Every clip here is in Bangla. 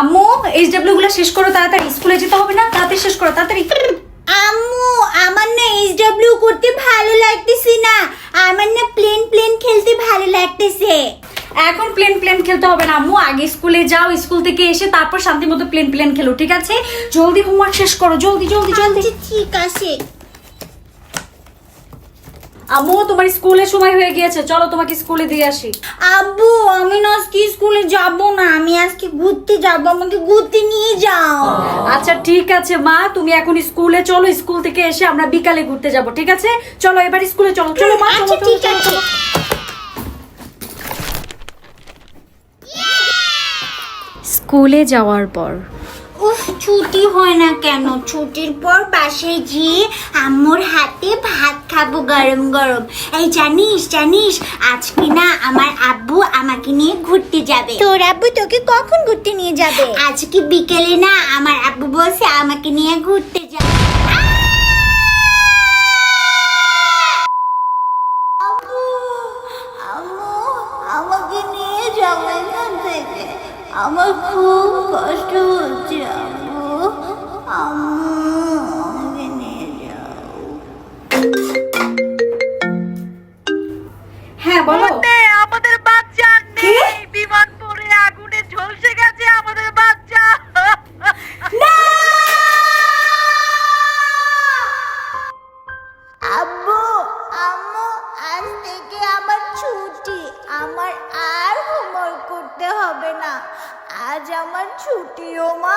আম্মু এইচ ডাব্লিউ গুলো শেষ করো তাড়াতাড়ি। স্কুলে যেতে হবে না? তাড়াতাড়ি শেষ করো তাড়াতাড়ি। আম্মু আমার না এইচডব্লিউ করতে ভালো লাগতেছে না। আমার না প্লেন প্লেন খেলতে ভালো লাগতেছে। এখন প্লেন প্লেন খেলতে হবে না আম্মু। আগে স্কুলে যাও স্কুল থেকে এসে তারপর শান্তি মতো প্লেন প্লেন খেলো ঠিক আছে? জলদি হোমওয়ার্ক শেষ করো জলদি জলদি জলদি। আচ্ছা ঠিক আছে। আম্মু তোমার স্কুলের সময় হয়ে গিয়েছে। চলো তোমাকে স্কুলে দিয়ে আসি। আব্বু আমি না আজকে স্কুলে যাব না আমি আজকে ঘুরতে যাব আমাকে ঘুরতে নিয়ে যাও। আচ্ছা ঠিক আছে মা তুমি এখন স্কুলে চলো স্কুল থেকে এসে আমরা বিকালে ঘুরতে যাব ঠিক আছে? চলো এবার স্কুলে চলো চলো মা চলো, আচ্ছা ঠিক আছে। স্কুলে যাওয়ার পর ছুটি হয় না কেন? ছুটির পর বাসায় গিয়ে আম্মুর হাতে ভাত খাব গরম গরম। এই জানিস জানিস আজকে না আমার আব্বু আমাকে নিয়ে ঘুরতে যাবে। তোর আব্বু তোকে কখন ঘুরতে নিয়ে যাবে? আজকে বিকেলে না আমার আব্বু বলছে আমাকে নিয়ে ঘুরতে যাবে। আমাকে নিয়ে এখান থেকে। আমার খুব কষ্ট হচ্ছে আম্মু। আম্মু হবে না। আজ আমার ছুটি, ও মা,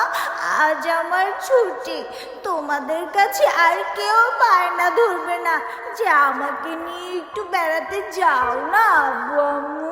আজ আমার ছুটি। তোমাদের কাছে আর কেউ বায়না ধরবে না। যে আমাকে নিয়ে একটু বেড়াতে যাও না, আব্বু আম্মু।